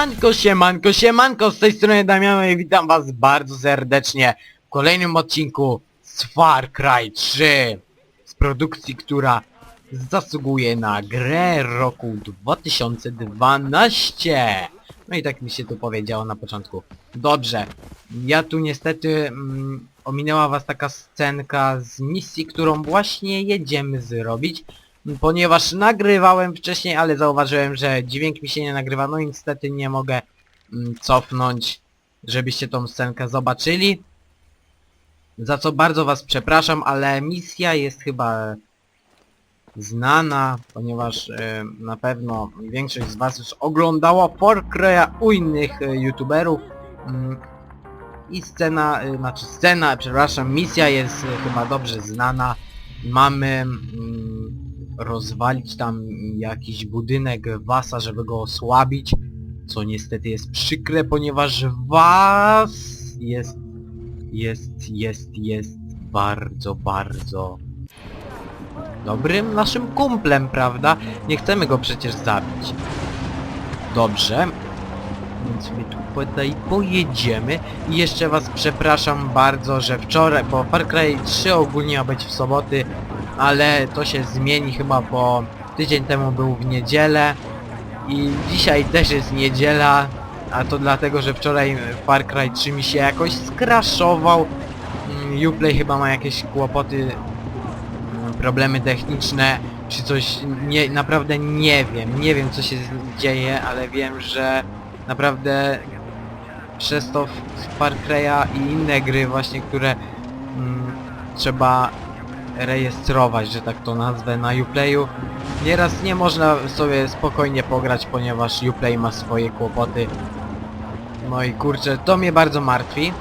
Siemanko, siemanko, siemanko, z tej strony Damiano i witam was bardzo serdecznie w kolejnym odcinku z Far Cry 3 z produkcji, która zasługuje na grę roku 2012 No i tak mi się tu powiedziało na początku. Dobrze, ja tu niestety mm, ominęła was taka scenka z misji, którą właśnie jedziemy zrobić ponieważ nagrywałem wcześniej, ale zauważyłem, że dźwięk mi się nie nagrywa, no i niestety nie mogę mm, cofnąć, żebyście tą scenkę zobaczyli. Za co bardzo was przepraszam, ale misja jest chyba znana, ponieważ e, na pewno większość z was już oglądała Far Cry'a u innych e, youtuberów. Mm, I scena, e, znaczy scena, przepraszam, misja jest e, chyba dobrze znana. Mamy mm, rozwalić tam jakiś budynek Wasa, żeby go osłabić, co niestety jest przykre, ponieważ Was jest, jest, jest, jest bardzo, bardzo dobrym naszym kumplem, prawda? Nie chcemy go przecież zabić. Dobrze. Więc my tu tutaj pojedziemy. I jeszcze was przepraszam bardzo, że wczoraj, bo Far Cry 3 ogólnie ma być w soboty, ale to się zmieni chyba, bo tydzień temu był w niedzielę i dzisiaj też jest niedziela, a to dlatego, że wczoraj Far Cry 3 mi się jakoś skraszował. Mm, Uplay chyba ma jakieś kłopoty, mm, problemy techniczne, czy coś, nie, naprawdę nie wiem, nie wiem co się dzieje, ale wiem, że naprawdę przez to Far Cry'a i inne gry właśnie, które mm, trzeba rejestrować, że tak to nazwę, na Uplayu. Nieraz nie można sobie spokojnie pograć, ponieważ Uplay ma swoje kłopoty. No i kurczę, to mnie bardzo martwi.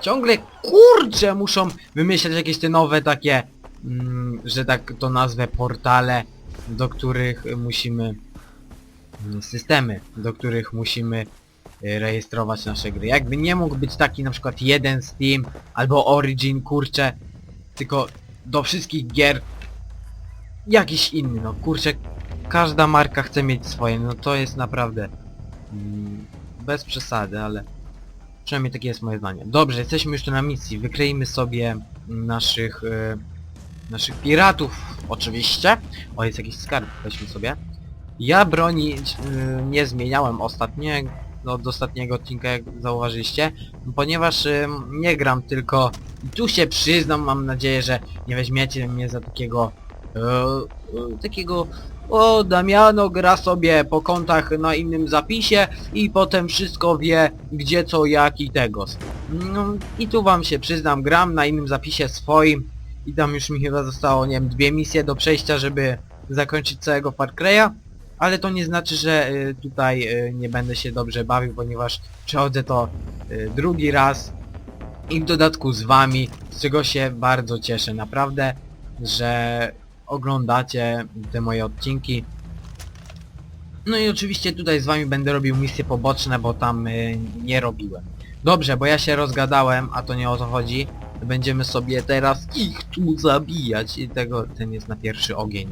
Ciągle kurczę muszą wymyślać jakieś te nowe takie, mm, że tak to nazwę, portale, do których musimy mm, systemy, do których musimy y, rejestrować nasze gry. Jakby nie mógł być taki na przykład jeden Steam albo Origin, kurczę, tylko do wszystkich gier jakiś inny, no kurczę, każda marka chce mieć swoje, no to jest naprawdę mm, bez przesady, ale przynajmniej takie jest moje zdanie. Dobrze, jesteśmy już tu na misji, wykleimy sobie naszych y, naszych piratów, oczywiście. O, jest jakiś skarb, weźmy sobie. Ja broni y, nie zmieniałem ostatnie, od ostatniego odcinka, jak zauważyliście, ponieważ y, nie gram tylko... i Tu się przyznam, mam nadzieję, że nie weźmiecie mnie za takiego... y, y, takiego... O, Damiano gra sobie po kontach na innym zapisie i potem wszystko wie, gdzie, co, jak i tego. No, I tu wam się przyznam, gram na innym zapisie swoim i tam już mi chyba zostało, nie wiem, dwie misje do przejścia, żeby zakończyć całego Far Cry'a. Ale to nie znaczy, że y, tutaj y, nie będę się dobrze bawił, ponieważ przechodzę to y, drugi raz i w dodatku z wami, z czego się bardzo cieszę. Naprawdę, że oglądacie te moje odcinki. No i oczywiście tutaj z wami będę robił misje poboczne, bo tam nie robiłem. Dobrze, bo ja się rozgadałem, a to nie o to chodzi. Będziemy sobie teraz ich tu zabijać i tego, ten jest na pierwszy ogień.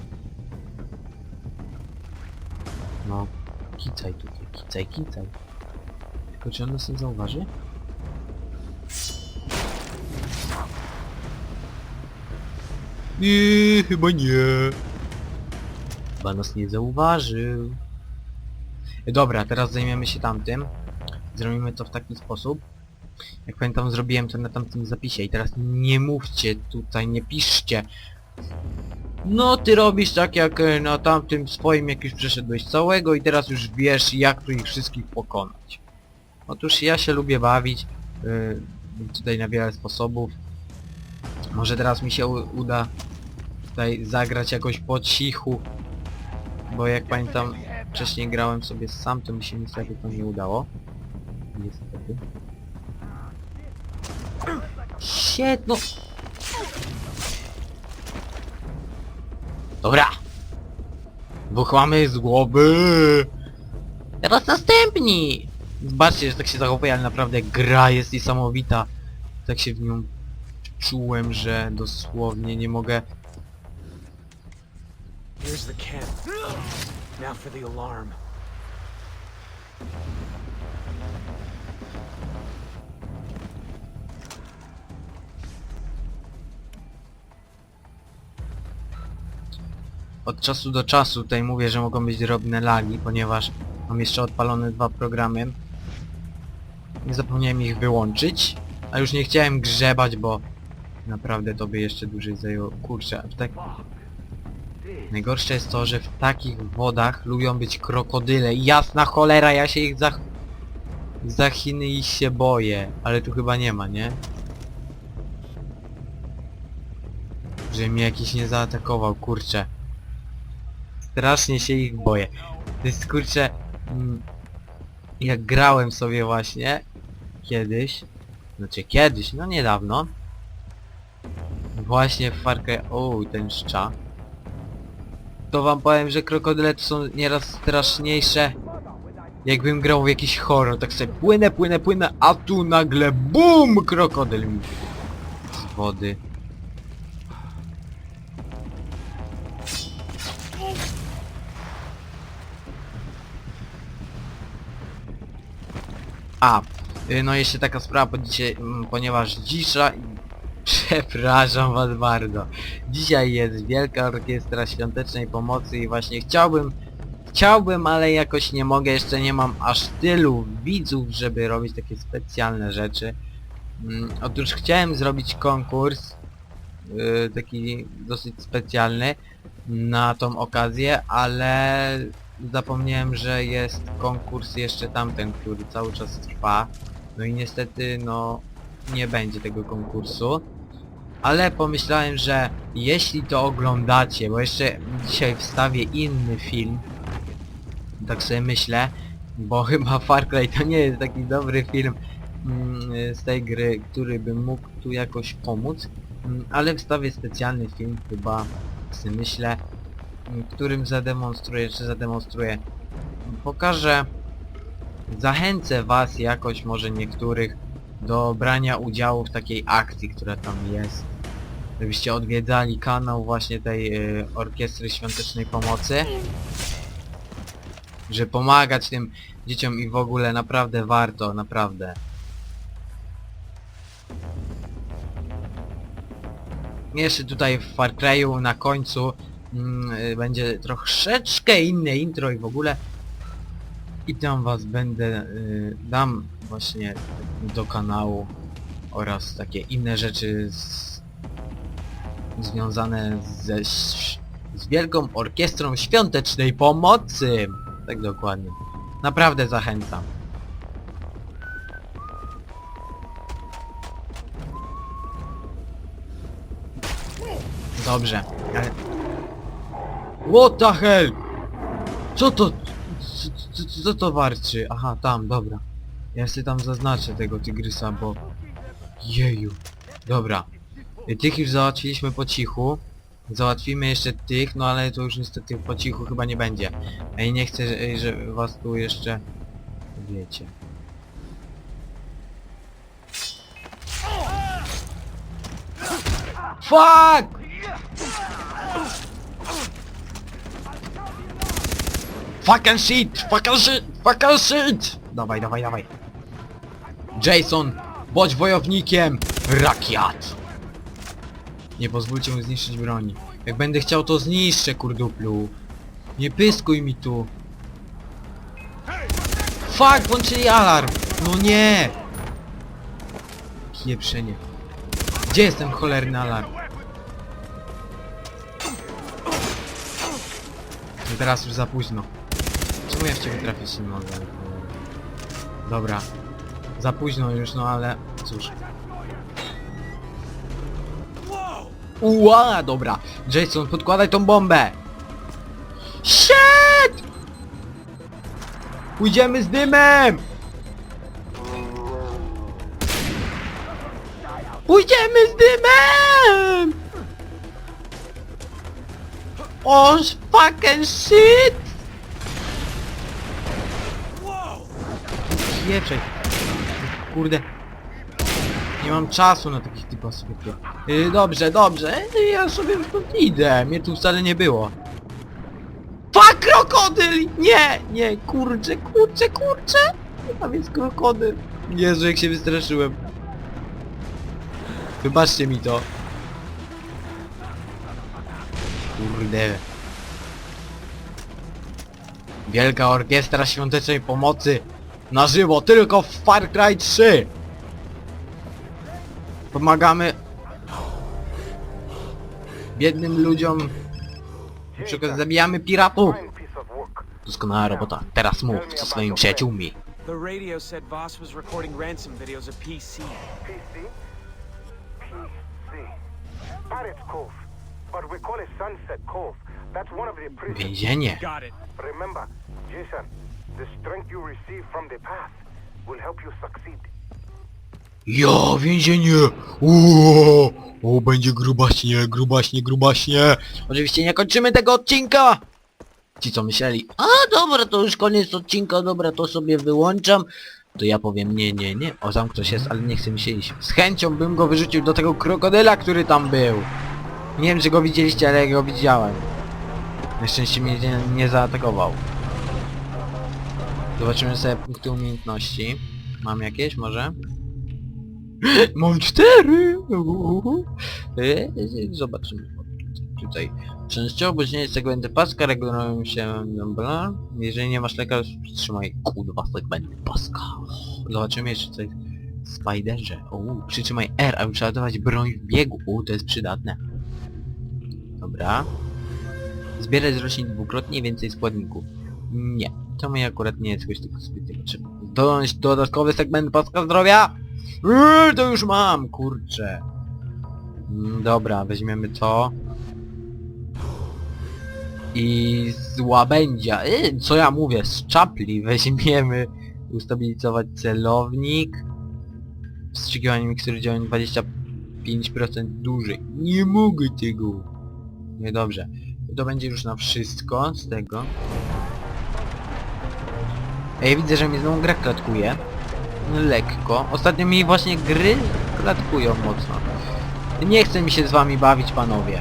No, kicaj tutaj, kicaj, kicaj. Tylko czy on nas nie zauważy? Nie, chyba nie. Chyba nas nie zauważył. Dobra, teraz zajmiemy się tamtym. Zrobimy to w taki sposób. Jak pamiętam zrobiłem to na tamtym zapisie i teraz nie mówcie tutaj, nie piszcie. No ty robisz tak jak e, na tamtym swoim jak już przeszedłeś całego i teraz już wiesz jak tu ich wszystkich pokonać. Otóż ja się lubię bawić yy, tutaj na wiele sposobów. Może teraz mi się uda tutaj zagrać jakoś po cichu. Bo jak pamiętam wcześniej grałem sobie sam, to mi się niestety to nie udało. Niestety. Shit, no... Dobra! Dwóch mamy z głowy! Teraz następni! Zobaczcie, że tak się zachowuje, ale naprawdę gra jest niesamowita. Tak się w nią czułem, że dosłownie nie mogę... Here's the camp. Now for the alarm. Od czasu do czasu tutaj mówię, że mogą być drobne lagi, ponieważ mam jeszcze odpalone dwa programy. Nie zapomniałem ich wyłączyć, a już nie chciałem grzebać, bo naprawdę to by jeszcze dłużej zajęło. Kurczę, a tak... Najgorsze jest to, że w takich wodach lubią być krokodyle. Jasna cholera, ja się ich za... Za Chiny się boję, ale tu chyba nie ma, nie? Że mnie jakiś nie zaatakował, kurczę. Strasznie się ich boję. To jest kurczę... Mm, jak grałem sobie właśnie kiedyś, znaczy kiedyś, no niedawno, właśnie w Far Cry... O, ten szcza. To wam powiem, że krokodyle to są nieraz straszniejsze. Jakbym grał w jakiś horror, tak sobie płynę, płynę, płynę, a tu nagle BUM! Krokodyl mi z wody. A, y, no jeszcze taka sprawa, po dzisiaj, mm, ponieważ dzisiaj... Przepraszam was bardzo. Dzisiaj jest Wielka Orkiestra Świątecznej Pomocy i właśnie chciałbym... Chciałbym, ale jakoś nie mogę, jeszcze nie mam aż tylu widzów, żeby robić takie specjalne rzeczy. Mm, Otóż chciałem zrobić konkurs, y, taki dosyć specjalny, na tą okazję, ale zapomniałem, że jest konkurs jeszcze tamten, który cały czas trwa. No i niestety, no, nie będzie tego konkursu. Ale pomyślałem, że jeśli to oglądacie, bo jeszcze dzisiaj wstawię inny film, tak sobie myślę, bo chyba Far Cry to nie jest taki dobry film mm, z tej gry, który by mógł tu jakoś pomóc, Mm, ale wstawię specjalny film chyba, sobie myślę, którym zademonstruję, czy zademonstruję, pokażę, zachęcę was jakoś, może niektórych, do brania udziału w takiej akcji, która tam jest. Żebyście odwiedzali kanał właśnie tej y, Orkiestry Świątecznej Pomocy. Że pomagać tym dzieciom i w ogóle naprawdę warto, naprawdę. Jeszcze tutaj w Far Cry'u na końcu będzie troszeczkę inne intro i w ogóle i tam was będę y, dam właśnie do kanału oraz takie inne rzeczy z, związane ze, z Wielką Orkiestrą Świątecznej Pomocy. Tak dokładnie. Naprawdę zachęcam. Dobrze. What the hell? Co to? Co, co, co to warczy? Aha, tam, dobra. Ja sobie tam zaznaczę tego tygrysa, bo... Jeju. Dobra. Tych już załatwiliśmy po cichu. Załatwimy jeszcze tych, no ale to już niestety po cichu chyba nie będzie. Ej, nie chcę, że, że was tu jeszcze... Wiecie. Fuck! Fucking shit! Fucking shit! Fucking shit! Dawaj, dawaj, dawaj. Jason, bądź wojownikiem! Rakiat! Nie pozwólcie mu zniszczyć broni. Jak będę chciał, to zniszczę, kurduplu. Nie pyskuj mi tu. Fuck, włączyli alarm! No nie! Pieprzenie. Gdzie jest ten cholerny alarm? No teraz już za późno. Czemu ja w ciebie trafić nie mogę? Dobra. Za późno już, no ale cóż. Uła, dobra. Jason, podkładaj tą bombę. Shit! Pójdziemy z dymem! Pójdziemy z dymem! O, fucking shit! Kurde. Nie mam czasu na takich typów sobie. Yy, dobrze, dobrze. Yy, Ja sobie stąd idę. Mnie tu wcale nie było. Fuck, krokodyl! Nie, nie, kurczę, kurczę, kurczę! Tam jest krokodyl. Jezu, jak się wystraszyłem. Wybaczcie mi to. Kurde. Wielka Orkiestra Świątecznej Pomocy na żywo tylko w Far Cry 3. Pomagamy biednym ludziom. Na przykład zabijamy piratów. Doskonała robota. Teraz mów, co swoimi przyjaciółmi. The radio said Voss was recording ransom videos of PC. PC? PC. Pirates Cove. But we call it Sunset Cove. That's one of the prisons. Więzienie. Got it. Remember, Jason, the strength you receive from the path will help you succeed. Jo, więzienie! Uuu, o, będzie grubaśnie, grubaśnie, grubaśnie. Oczywiście nie kończymy tego odcinka! Ci co myśleli, a dobra, to już koniec odcinka, dobra, to sobie wyłączam. To ja powiem nie, nie, nie. O, tam ktoś jest, ale nie chce mi się iść. Z chęcią bym go wyrzucił do tego krokodyla, który tam był. Nie wiem, czy go widzieliście, ale ja go widziałem. Na szczęście mnie nie, nie zaatakował. Zobaczymy sobie punkty umiejętności. Mam jakieś może? Mam cztery! E, Zobaczymy. Tutaj. Częściowo opóźnienie segmenty paska regulują się... Dobra. Jeżeli nie masz leka, przytrzymaj kurwa segmenty paska. Zobaczymy jeszcze coś w Spiderze. Przytrzymaj R, aby przeładować broń w biegu. To jest przydatne. Dobra. Zbierać z roślin dwukrotnie więcej składników. Nie. To mi akurat nie jest jakoś tylko zbyt potrzebne. Dodać dodatkowy segment paska zdrowia! Eee, to już mam, kurczę. Mm, Dobra, weźmiemy to. I z łabędzia. Eee, co ja mówię? Z czapli weźmiemy. Ustabilizować celownik. Wstrzykiwanie mikstury działań 25% dłużej. Nie mogę tego. Niedobrze. To będzie już na wszystko z tego. Ej, widzę, że mnie znowu gra klatkuje. Lekko. Ostatnio mi właśnie gry klatkują mocno. Nie chce mi się z wami bawić, panowie.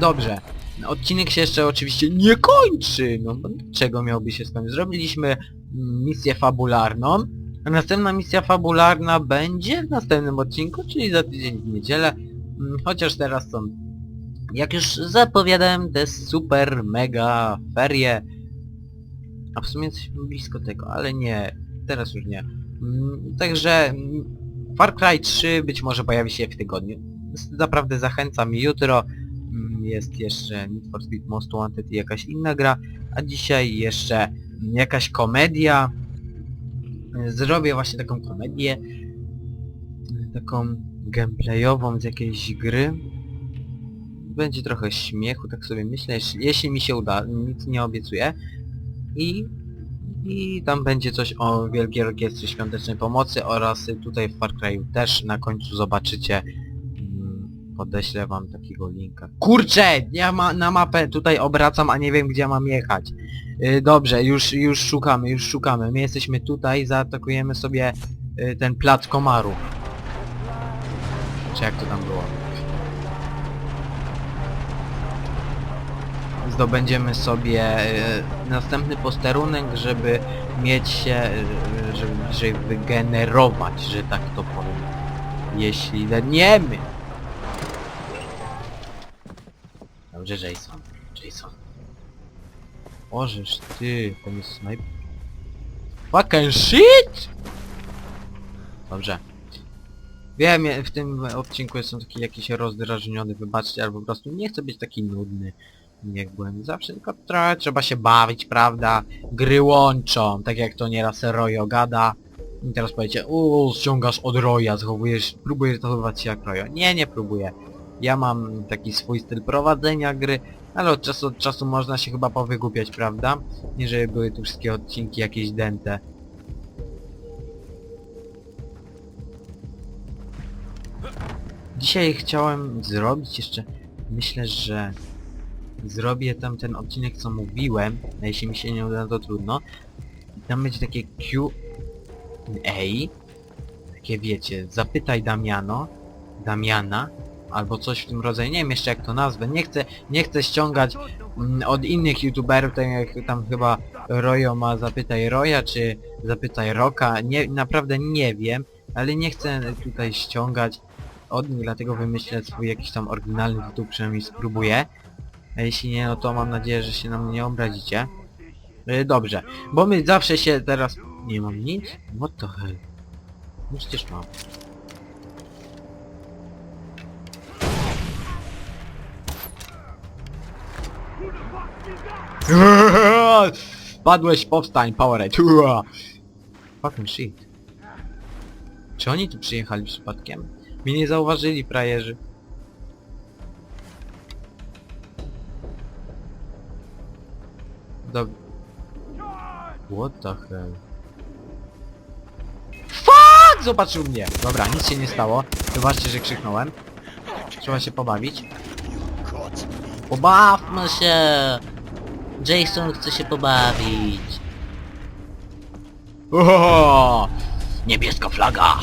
Dobrze. Odcinek się jeszcze oczywiście nie kończy. No czego miałby się skończyć? Zrobiliśmy misję fabularną. A następna misja fabularna będzie w następnym odcinku, czyli za tydzień w niedzielę. Mm, Chociaż teraz są, jak już zapowiadałem, te super, mega ferie. A w sumie jesteśmy blisko tego, ale nie, teraz już nie. Mm, Także mm, Far Cry 3 być może pojawi się w tygodniu. Naprawdę zachęcam jutro. mm, Jest jeszcze Need for Speed Most Wanted i jakaś inna gra, a dzisiaj jeszcze jakaś komedia. Zrobię właśnie taką komedię, taką gameplayową z jakiejś gry. Będzie trochę śmiechu, tak sobie myślę, jeśli, jeśli mi się uda, nic nie obiecuję. I i tam będzie coś o Wielkiej Orkiestrze Świątecznej Pomocy oraz tutaj w Far Cry'u też na końcu zobaczycie. Mm, Podeślę wam takiego linka. Kurczę! Ja ma, na mapę tutaj obracam, a nie wiem gdzie mam jechać. Y, dobrze, już, już szukamy, już szukamy. My jesteśmy tutaj, zaatakujemy sobie y, ten plac komarów. Czy jak to tam było? Zdobędziemy sobie e, następny posterunek, żeby mieć się, e, żeby bliżej wygenerować, że tak to powiem. Jeśli daniemy. Dobrze, Jason. Jason. Ożeż ty, ten jest sniper. Fucking shit! Dobrze. Wiem, w tym odcinku jestem taki jakiś rozdrażniony, wybaczcie, ale po prostu nie chcę być taki nudny byłem zawsze, tylko trochę trzeba się bawić, prawda? Gry łączą, tak jak to nieraz Royo gada. I teraz powiecie, uuu, ściągasz od Roya, zachowujesz, próbujesz zachowywać się jak Royo. Nie, nie próbuję. Ja mam taki swój styl prowadzenia gry, ale od czasu od czasu można się chyba powygłupiać, prawda? Nie, żeby były tu wszystkie odcinki jakieś dęte. Dzisiaj chciałem zrobić jeszcze, myślę, że zrobię tam ten odcinek co mówiłem, a jeśli mi się nie uda to trudno. I tam będzie takie Q... A, takie wiecie, zapytaj Damiano, Damiana, albo coś w tym rodzaju, nie wiem jeszcze jak to nazwę, nie chcę, nie chcę ściągać mm, od innych youtuberów, tak jak tam chyba Royo ma Zapytaj Roya, czy Zapytaj Roka, nie, naprawdę nie wiem, ale nie chcę tutaj ściągać od nich, dlatego wymyślę swój jakiś tam oryginalny tytuł, przynajmniej spróbuję. A jeśli nie, no to mam nadzieję, że się na mnie nie obrazicie. E, Dobrze, bo my zawsze się teraz... Nie mam nic? What the hell? No przecież mam. Padłeś, powstań, Powerade. Fucking shit. Czy oni tu przyjechali przypadkiem? Mnie nie zauważyli, frajerzy. Dob... What the hell? Fuck! Zobaczył mnie! Dobra, nic się nie stało. Zobaczcie, że krzyknąłem. Trzeba się pobawić. Pobawmy się! Jason chce się pobawić. Oho! Niebieska flaga!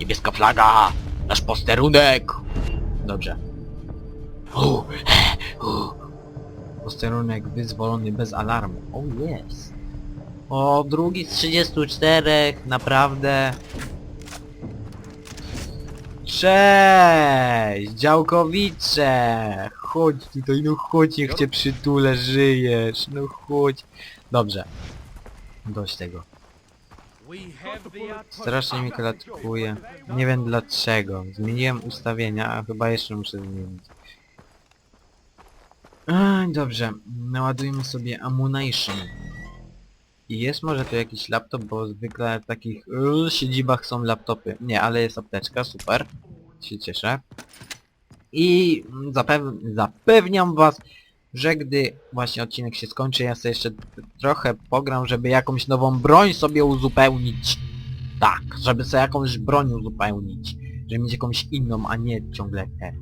Niebieska flaga! Nasz posterunek! Dobrze. Posterunek wyzwolony bez alarmu. O oh, jest. O, drugi z 34, naprawdę. Cześć! Działkowicze! Chodź tutaj, no chodź, niech cię przytulę, żyjesz, no chodź. Dobrze. Dość tego. Strasznie mi klatkuje. Nie wiem dlaczego. Zmieniłem ustawienia, a chyba jeszcze muszę zmienić. Ej, dobrze. Naładujmy sobie Ammunition. I jest może tu jakiś laptop, bo zwykle w takich yy, siedzibach są laptopy. Nie, ale jest apteczka, super. Się cieszę. I zapew zapewniam was, że gdy właśnie odcinek się skończy, ja sobie jeszcze trochę pogram, żeby jakąś nową broń sobie uzupełnić. Tak, żeby sobie jakąś broń uzupełnić. Żeby mieć jakąś inną, a nie ciągle te.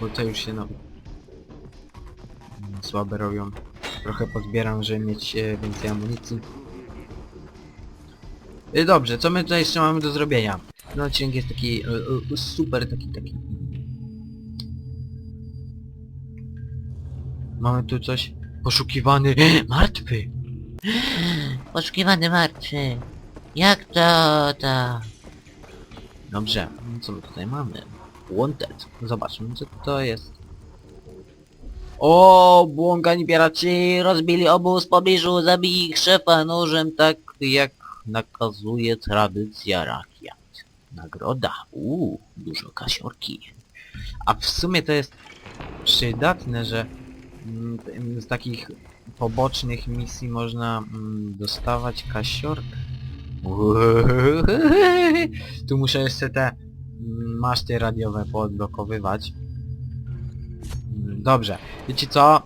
Bo to już się no... Słabe robią. Trochę pozbieram, żeby mieć e, więcej amunicji. Y, Dobrze, co my tutaj jeszcze mamy do zrobienia? Ten odcinek jest taki e, e, super, taki, taki... Mamy tu coś... Poszukiwany... Martwy! Poszukiwany martwy. Jak to to? Dobrze, no co my tutaj mamy? Wanted. Zobaczmy, co to jest. O, błąkani pieraci rozbili obóz w pobliżu, zabili ich szefa nożem, tak jak nakazuje tradycja rakiet. Nagroda. Uuu, dużo kasiorki. A w sumie to jest przydatne, że mm, z takich pobocznych misji można mm, dostawać kasiorkę. Tu muszę jeszcze te maszty radiowe poodblokowywać. Dobrze, wiecie co?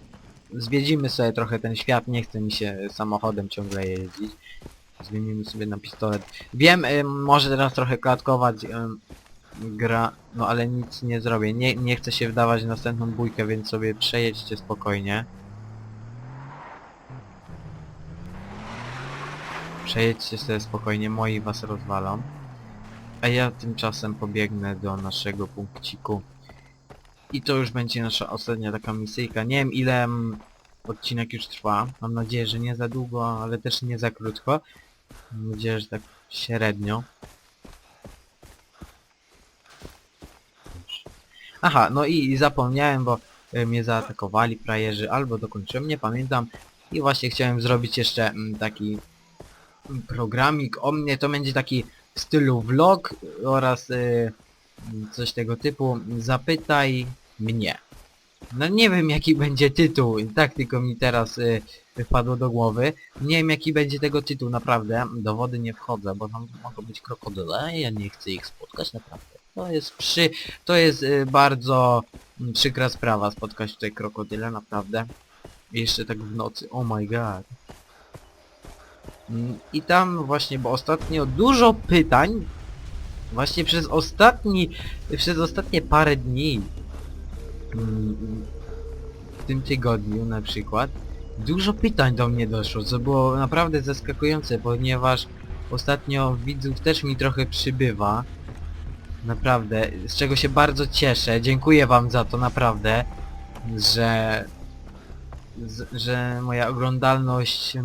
Zwiedzimy sobie trochę ten świat, nie chce mi się samochodem ciągle jeździć. Zmienimy sobie na pistolet. Wiem, ym, może teraz trochę klatkować ym, gra, no ale nic nie zrobię. Nie, nie chcę się wdawać w następną bójkę, więc sobie przejedźcie spokojnie. Przejedźcie sobie spokojnie, moi was rozwalą. A ja tymczasem pobiegnę do naszego punkciku. I to już będzie nasza ostatnia taka misyjka. Nie wiem ile mm, odcinek już trwa. Mam nadzieję, że nie za długo, ale też nie za krótko. Mam nadzieję, że tak średnio. Aha, no i zapomniałem, bo y, mnie zaatakowali frajerzy, albo dokończyłem, nie pamiętam. I właśnie chciałem zrobić jeszcze mm, taki programik o mnie, to będzie taki w stylu vlog oraz y, coś tego typu. Zapytaj mnie. No nie wiem jaki będzie tytuł, tak tylko mi teraz y, wpadło do głowy. Nie wiem jaki będzie tego tytuł, naprawdę. Do wody nie wchodzę, bo tam mogą być krokodyle, ja nie chcę ich spotkać, naprawdę. To jest przy... to jest y, bardzo przykra sprawa spotkać tutaj krokodyle, naprawdę. Jeszcze tak w nocy, oh my god. Mm, I tam właśnie, bo ostatnio dużo pytań, właśnie przez ostatni, przez ostatnie parę dni, mm, w tym tygodniu na przykład, dużo pytań do mnie doszło, co było naprawdę zaskakujące, ponieważ ostatnio widzów też mi trochę przybywa. Naprawdę, z czego się bardzo cieszę, dziękuję wam za to, naprawdę. że że moja oglądalność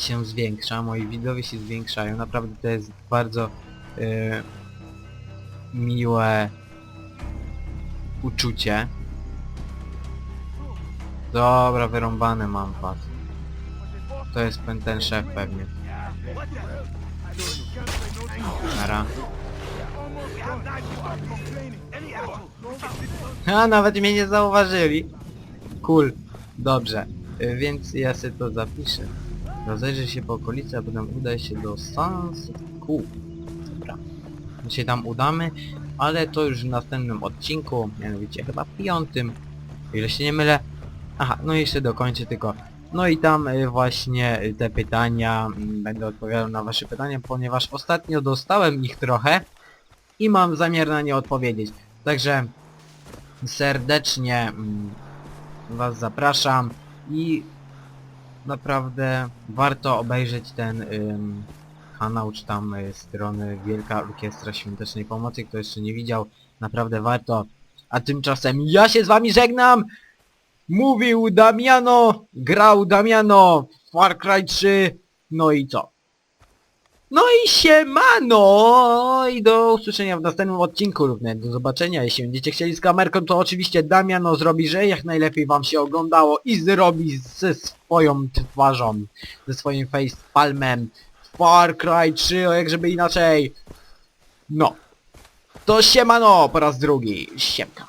się zwiększa, moi widowie się zwiększają. Naprawdę to jest bardzo e, miłe uczucie. Dobra, wyrąbane mam was. To jest pen- ten szef pewnie. Nara. A, nawet mnie nie zauważyli. Cool. Dobrze. Y, Więc ja sobie to zapiszę. Rozejrzę się po okolicy, a potem uda się do Sunset Cool. Dobra. My się tam udamy, ale to już w następnym odcinku, mianowicie chyba piątym. Ile się nie mylę. Aha, no i jeszcze dokończę tylko. No i tam y, właśnie y, te pytania, mm, będę odpowiadał na wasze pytania, ponieważ ostatnio dostałem ich trochę i mam zamiar na nie odpowiedzieć. Także serdecznie mm, was zapraszam i naprawdę warto obejrzeć ten ym, kanał, czy tam y, strony Wielka Orkiestra Świątecznej Pomocy, kto jeszcze nie widział, naprawdę warto. A tymczasem ja się z wami żegnam! Mówił Damiano, grał Damiano, Far Cry 3, no i co? No i siemano! I do usłyszenia w następnym odcinku nawet do zobaczenia. Jeśli będziecie chcieli z kamerką, to oczywiście Damiano zrobi, że jak najlepiej wam się oglądało i zrobi ze swoją twarzą, ze swoim facepalmem Far Cry 3, o jak żeby inaczej. No. To siemano po raz drugi. Siemka.